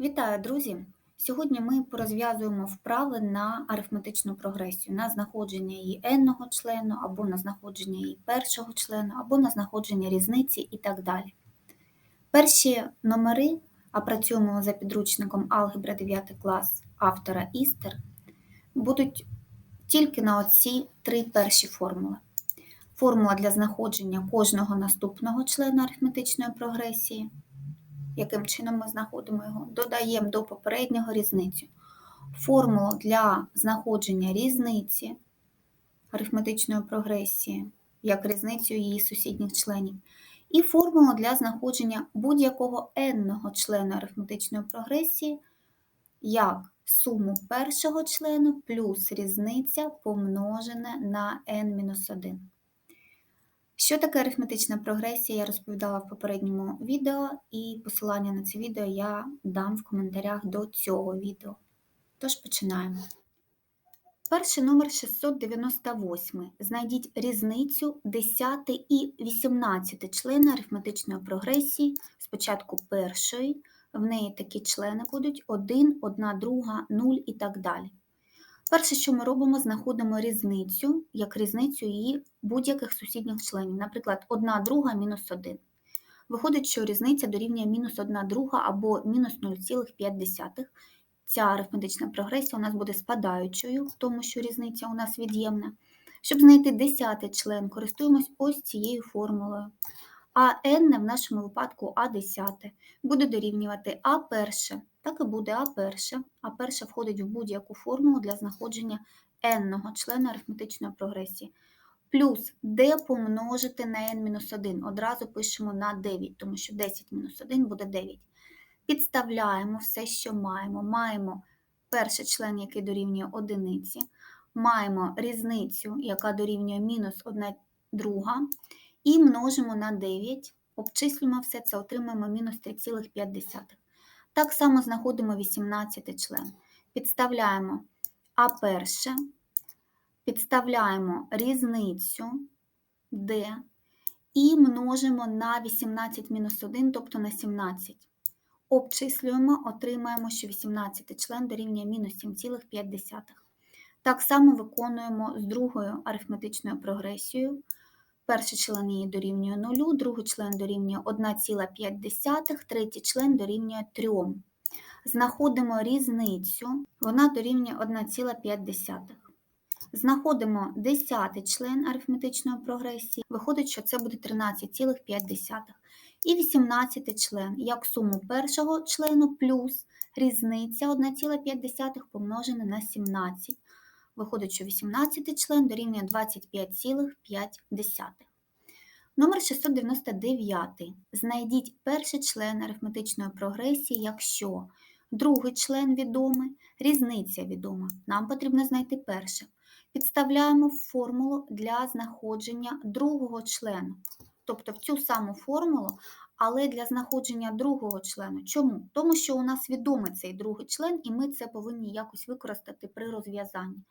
Вітаю, друзі! Сьогодні ми порозв'язуємо вправи на арифметичну прогресію, на знаходження її n-го члену, або на знаходження її першого члену, або на знаходження різниці і так далі. Перші номери, а працюємо за підручником Алгебра 9 клас автора Істер, будуть тільки на оці три перші формули. Формула для знаходження кожного наступного члена арифметичної прогресії яким чином ми знаходимо його, додаємо до попереднього різницю. Формулу для знаходження різниці арифметичної прогресії, як різницю її сусідніх членів, і формулу для знаходження будь-якого n-ного члена арифметичної прогресії, як суму першого члену плюс різниця помножене на n-1. Що таке арифметична прогресія, я розповідала в попередньому відео, і посилання на це відео я дам в коментарях до цього відео. Тож починаємо. Перший номер 698. Знайдіть різницю 10 і 18 члени арифметичної прогресії. Спочатку першої, в неї такі члени будуть 1, 1, 2, 0 і так далі. Перше, що ми робимо, знаходимо різницю, як різницю її будь-яких сусідніх членів, наприклад, 1 друга мінус 1. Виходить, що різниця дорівнює мінус 1 друга або мінус 0,5. Ця арифметична прогресія у нас буде спадаючою, в тому що різниця у нас від'ємна. Щоб знайти десятий член, користуємось ось цією формулою. А n в нашому випадку А10 буде дорівнювати А перше так і буде А перше. А перше входить в будь-яку формулу для знаходження n-го члена арифметичної прогресії. Плюс d помножити на n-1. Одразу пишемо на 9, тому що 10 мінус 1 буде 9. Підставляємо все, що маємо. Маємо перший член, який дорівнює одиниці. Маємо різницю, яка дорівнює мінус 1 друга. І множимо на 9, обчислюємо все це, отримаємо мінус 3,5. Так само знаходимо 18 член. Підставляємо А перше, підставляємо різницю D і множимо на 18 мінус 1, тобто на 17. Обчислюємо, отримаємо, що 18 член дорівнює мінус 7,5. Так само виконуємо з другою арифметичною прогресією. Перший член її дорівнює 0, другий член дорівнює 1,5, третій член дорівнює 3. Знаходимо різницю, вона дорівнює 1,5. Знаходимо 10 член арифметичної прогресії, виходить, що це буде 13,5. І 18 член, як суму першого члену плюс різниця 1,5 помножена на 17. Виходить, що 18 член дорівнює 25,5. Номер 699. Знайдіть перший член арифметичної прогресії, якщо другий член відомий, різниця відома. Нам потрібно знайти перше. Підставляємо формулу для знаходження другого члену. Тобто в цю саму формулу, але для знаходження другого члену. Чому? Тому що у нас відомий цей другий член, і ми це повинні якось використати при розв'язанні.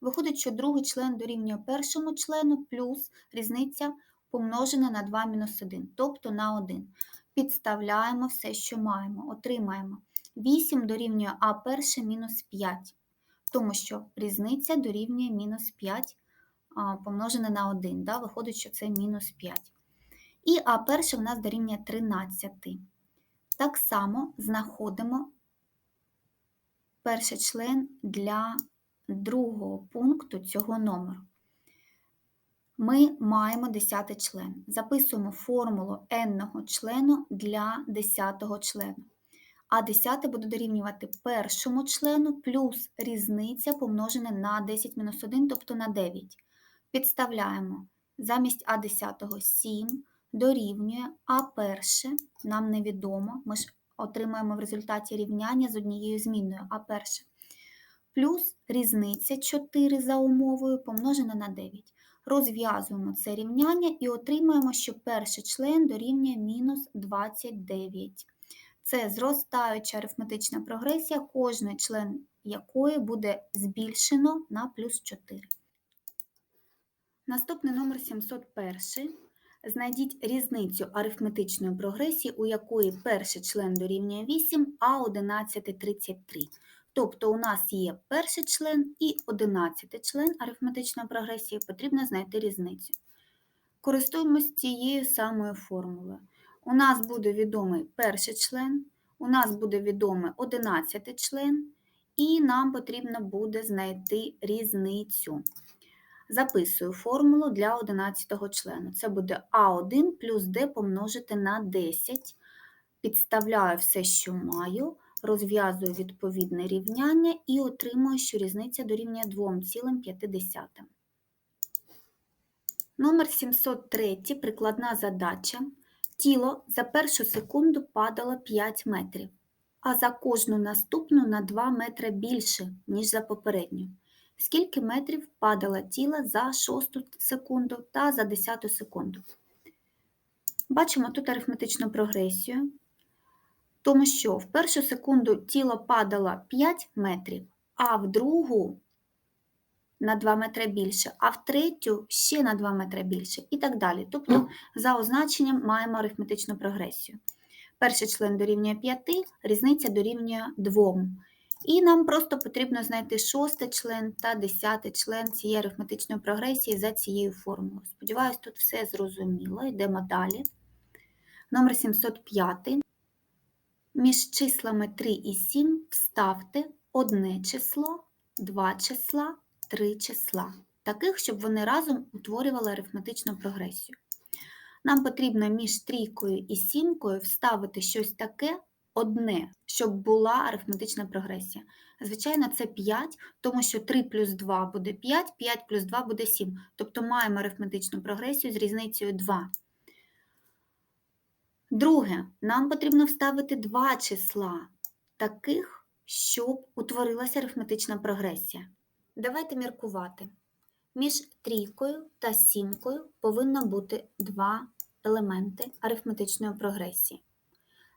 Виходить, що другий член дорівнює першому члену плюс різниця помножена на 2 мінус 1, тобто на 1. Підставляємо все, що маємо, отримаємо 8 дорівнює А перше мінус 5, тому що різниця дорівнює мінус 5 помножене на 1. Да? Виходить, що це мінус 5. І А перше у нас дорівнює 13. Так само знаходимо перший член для другого пункту цього номеру. Ми маємо 10 член. Записуємо формулу n члену для 10 члену. А 10 буде дорівнювати першому члену плюс різниця помножена на 10-1, тобто на 9. Підставляємо замість А10 7 дорівнює А перше, нам невідомо, ми ж отримаємо в результаті рівняння з однією змінною А перше плюс різниця 4 за умовою помножена на 9. Розв'язуємо це рівняння і отримаємо, що перший член дорівнює мінус 29. Це зростаюча арифметична прогресія, кожний член якої буде збільшено на плюс 4. Наступний номер 701. Знайдіть різницю арифметичної прогресії, у якої перший член дорівнює 8, а 11 – 33. Тобто у нас є перший член і 11 член арифметичної прогресії, потрібно знайти різницю. Користуємось цією самою формулою. У нас буде відомий перший член, у нас буде відомий 11 член, і нам потрібно буде знайти різницю. Записую формулу для 11 члену. Це буде А1 плюс d помножити на 10. Підставляю все, що маю, розв'язую відповідне рівняння і отримую, що різниця дорівнює 2,5. Номер 703. Прикладна задача. Тіло за першу секунду падало 5 метрів, а за кожну наступну на 2 метри більше, ніж за попередню. Скільки метрів падало тіло за 6 секунду та за 10 секунду? Бачимо тут арифметичну прогресію, тому що в першу секунду тіло падало 5 метрів, а в другу на 2 метри більше, а в третю ще на 2 метри більше і так далі. Тобто, за означенням маємо арифметичну прогресію. Перший член дорівнює 5, різниця дорівнює 2. І нам просто потрібно знайти шостий член та десятий член цієї арифметичної прогресії за цією формулою. Сподіваюсь, тут все зрозуміло. Йдемо далі. Номер 705. Між числами 3 і 7 вставте одне число, два числа, три числа. Таких, щоб вони разом утворювали арифметичну прогресію. Нам потрібно між трійкою і сімкою вставити щось таке, одне, щоб була арифметична прогресія. Звичайно, це 5, тому що 3 плюс 2 буде 5, 5 плюс 2 буде 7. Тобто маємо арифметичну прогресію з різницею 2. Друге, нам потрібно вставити два числа, таких, щоб утворилася арифметична прогресія. Давайте міркувати. Між трійкою та сімкою повинно бути два елементи арифметичної прогресії.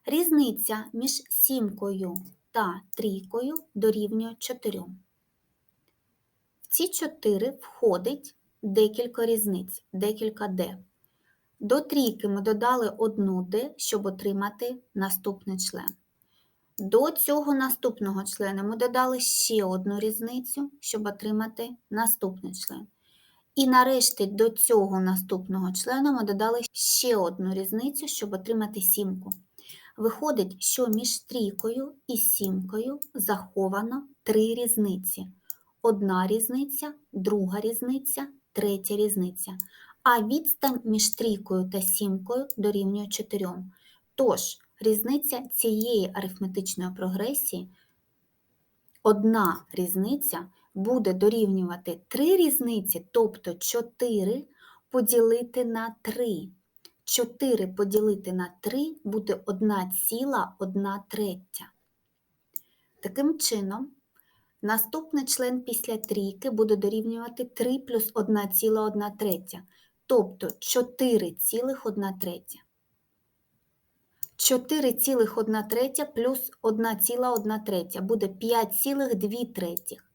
Різниця між сімкою та трійкою дорівнює 4. В ці 4 входить декілька різниць, декілька d. До трійки ми додали одну d, щоб отримати наступний член. До цього наступного члена ми додали ще одну різницю, щоб отримати наступний член. І нарешті до цього наступного члена ми додали ще одну різницю, щоб отримати сімку. Виходить, що між трійкою і сімкою заховано три різниці. Одна різниця, друга різниця, третя різниця. А відстань між трійкою та сімкою дорівнює 4. Тож, різниця цієї арифметичної прогресії, одна різниця буде дорівнювати 3 різниці, тобто 4 поділити на 3. 4 поділити на 3 буде 1,1 третя. Таким чином, наступний член після трійки буде дорівнювати 3 плюс 1,1 третя, тобто 4,1 третя. 4,1 третя плюс 1,1 третя буде 5,2 третіх.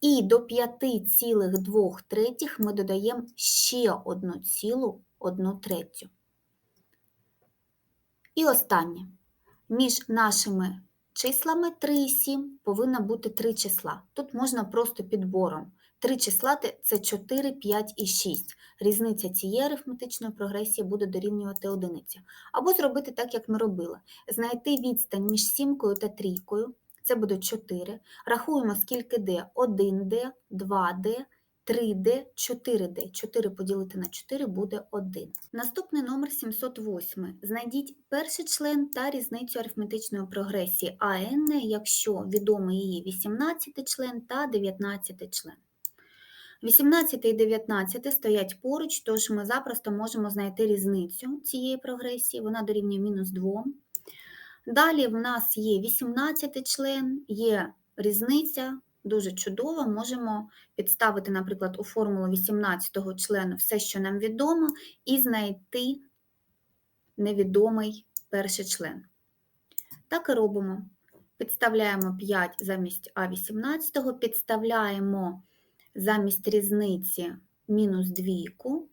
І до 5,2 третіх ми додаємо ще 1,1 третю. І останнє. Між нашими числами 3 і 7 повинно бути 3 числа. Тут можна просто підбором. 3 числа це 4, 5 і 6. Різниця цієї арифметичної прогресії буде дорівнювати одиниці. Або зробити так, як ми робили. Знайти відстань між сімкою та трійкою. Це буде 4. Рахуємо, скільки d. 1d, 2d, 3D, 4D. 4 поділити на 4 буде 1. Наступний номер 708. Знайдіть перший член та різницю арифметичної прогресії АН, якщо відомий її 18 член та 19 член. 18 і 19 стоять поруч, тож ми запросто можемо знайти різницю цієї прогресії, вона дорівнює мінус 2. Далі в нас є 18 член, є різниця дуже чудово, можемо підставити, наприклад, у формулу 18-го члену все, що нам відомо, і знайти невідомий перший член. Так і робимо. Підставляємо 5 замість А18, підставляємо замість різниці мінус двійку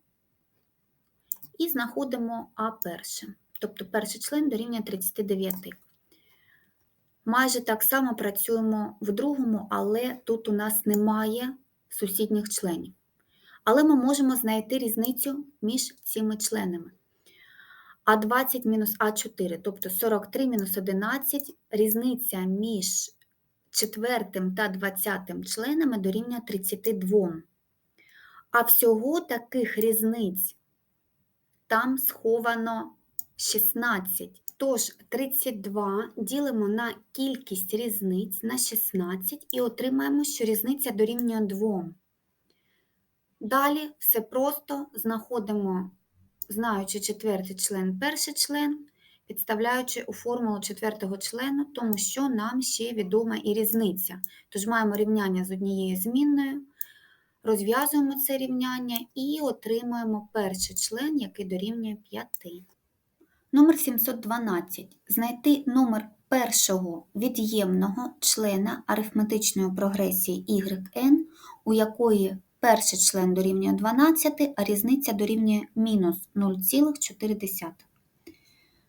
і знаходимо А перше. Тобто перший член дорівнює 39. Майже так само працюємо в другому, але тут у нас немає сусідніх членів. Але ми можемо знайти різницю між цими членами. А20 мінус А4, тобто 43 мінус 11, різниця між четвертим та двадцятим членами дорівнює 32. А всього таких різниць там сховано 16. Тож 32 ділимо на кількість різниць на 16 і отримаємо, що різниця дорівнює 2. Далі все просто знаходимо, знаючи четвертий член, перший член, підставляючи у формулу четвертого члену, тому що нам ще відома і різниця. Тож маємо рівняння з однією змінною, розв'язуємо це рівняння і отримуємо перший член, який дорівнює 5. Номер 712. Знайти номер першого від'ємного члена арифметичної прогресії yn, у якої перший член дорівнює 12, а різниця дорівнює мінус 0,4.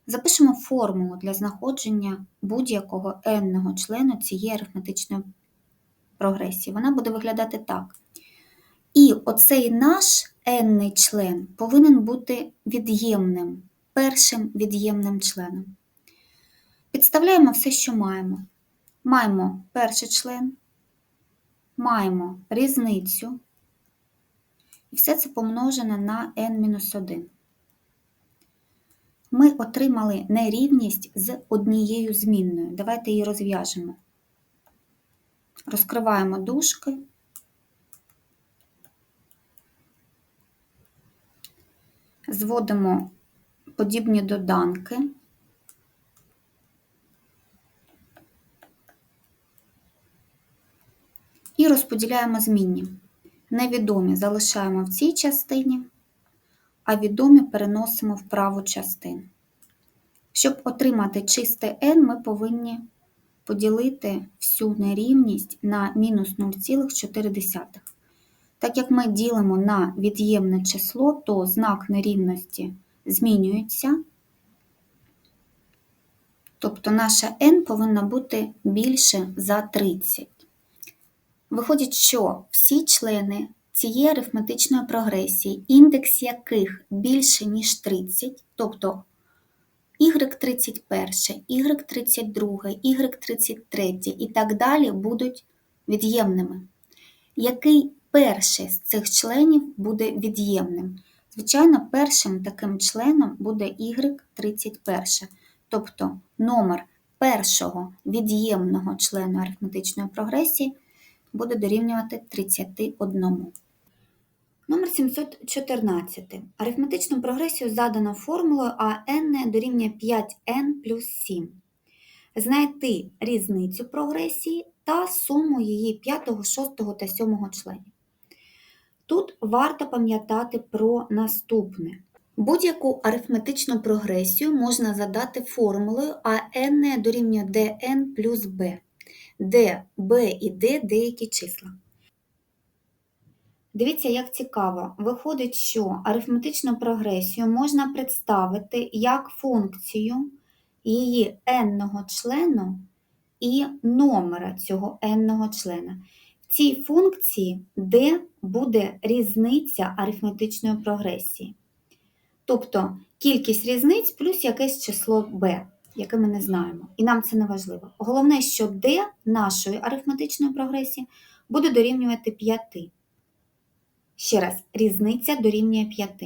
Запишемо формулу для знаходження будь-якого n-ного члену цієї арифметичної прогресії. Вона буде виглядати так. І оцей наш n-ний член повинен бути від'ємним, першим від'ємним членом. Підставляємо все, що маємо. Маємо перший член, маємо різницю, і все це помножено на n-1. Ми отримали нерівність з однією змінною. Давайте її розв'яжемо. Розкриваємо дужки. Зводимо подібні доданки. І розподіляємо змінні. Невідомі залишаємо в цій частині, а відомі переносимо в праву частину. Щоб отримати чисте n, ми повинні поділити всю нерівність на мінус 0,4. Так як ми ділимо на від'ємне число, то знак нерівності змінюється. Тобто наша n повинна бути більше за 30. Виходить, що всі члени цієї арифметичної прогресії, індекс яких більше, ніж 30, тобто y31, y32, y33 і так далі будуть від'ємними. Який перший з цих членів буде від'ємним? Звичайно, першим таким членом буде y31, тобто номер першого від'ємного члену арифметичної прогресії буде дорівнювати 31. Номер 714. Арифметичну прогресію задано формулою а n дорівнює 5n плюс 7. Знайти різницю прогресії та суму її 5, 6 та 7 членів. Тут варто пам'ятати про наступне. Будь-яку арифметичну прогресію можна задати формулою а n дорівнює dn плюс b, де b і d деякі числа. Дивіться, як цікаво. Виходить, що арифметичну прогресію можна представити як функцію її n-ного члену і номера цього n-ного члена. Цій функції d буде різниця арифметичної прогресії. Тобто кількість різниць плюс якесь число b, яке ми не знаємо. І нам це не важливо. Головне, що d нашої арифметичної прогресії буде дорівнювати 5. Ще раз, різниця дорівнює 5.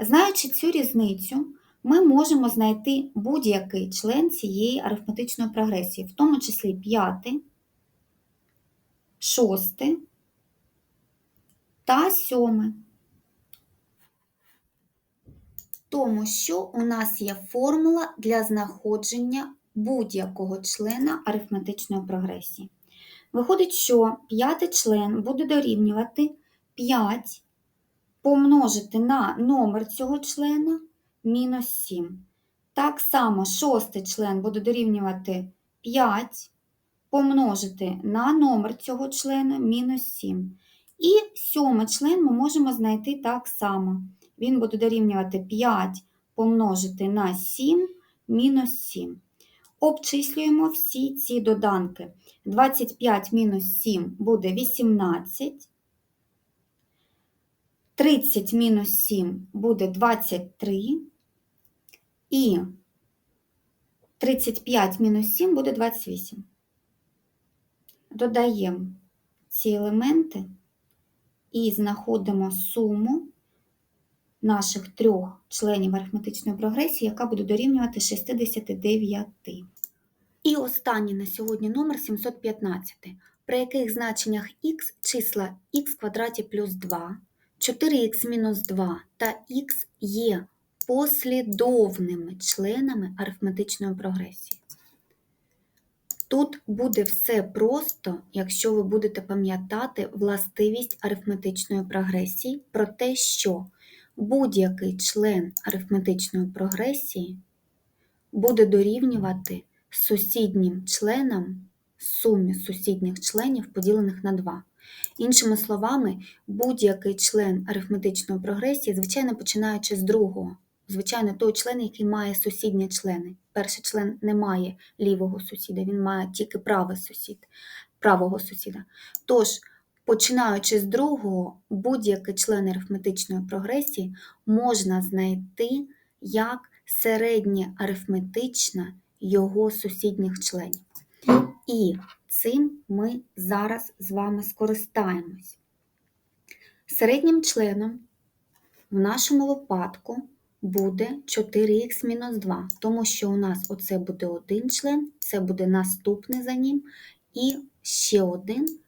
Знаючи цю різницю, ми можемо знайти будь-який член цієї арифметичної прогресії, в тому числі 5, 6 та 7. Тому що у нас є формула для знаходження будь-якого члена арифметичної прогресії. Виходить, що п'ятий член буде дорівнювати 5 помножити на номер цього члена мінус 7. Так само шостий член буде дорівнювати 5 помножити на номер цього члена мінус 7. І сьомий член ми можемо знайти так само. він буде дорівнювати 5 помножити на 7 мінус 7. Обчислюємо всі ці доданки. 25 мінус 7 буде 18. 30 мінус 7 буде 23. І 35 мінус 7 буде 28. Додаємо ці елементи і знаходимо суму наших трьох членів арифметичної прогресії, яка буде дорівнювати 69. І останній на сьогодні номер 715, при яких значеннях х числа х квадраті плюс 2, 4х мінус 2 та х є послідовними членами арифметичної прогресії. Тут буде все просто, якщо ви будете пам'ятати властивість арифметичної прогресії про те, що будь-який член арифметичної прогресії буде дорівнювати сусіднім членам сумі сусідніх членів, поділених на 2. Іншими словами, будь-який член арифметичної прогресії, звичайно, починаючи з другого, звичайно, той член, який має сусідні члени. Перший член не має лівого сусіда, він має тільки правий сусід, правого сусіда. Тож, починаючи з другого, будь-який член арифметичної прогресії можна знайти як середнє арифметичне його сусідніх членів. І цим ми зараз з вами скористаємось. Середнім членом в нашому випадку буде 4х-2, тому що у нас оце буде один член, це буде наступний за ним, і ще один,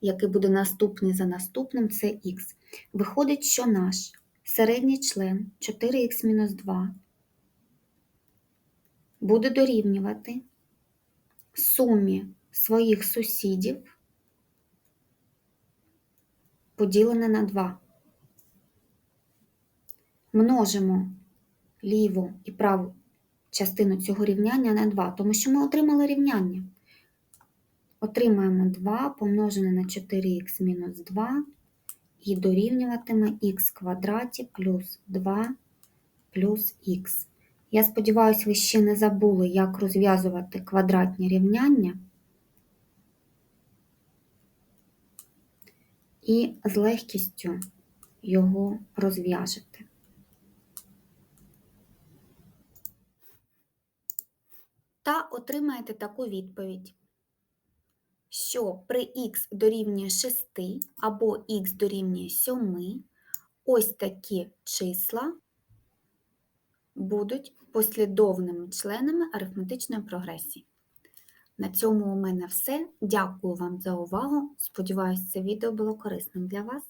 який буде наступний за наступним, це х. Виходить, що наш середній член 4х-2 буде дорівнювати сумі своїх сусідів поділене на 2. Множимо ліву і праву частину цього рівняння на 2, тому що ми отримали рівняння. Отримаємо 2 помножене на 4х мінус 2 і дорівнюватиме х квадраті плюс 2 плюс х. Я сподіваюся, ви ще не забули, як розв'язувати квадратні рівняння. І з легкістю його розв'яжете. Та отримаєте таку відповідь, що при х дорівнює 6 або х дорівнює 7, ось такі числа будуть послідовними членами арифметичної прогресії. На цьому у мене все. Дякую вам за увагу. Сподіваюсь, це відео було корисним для вас.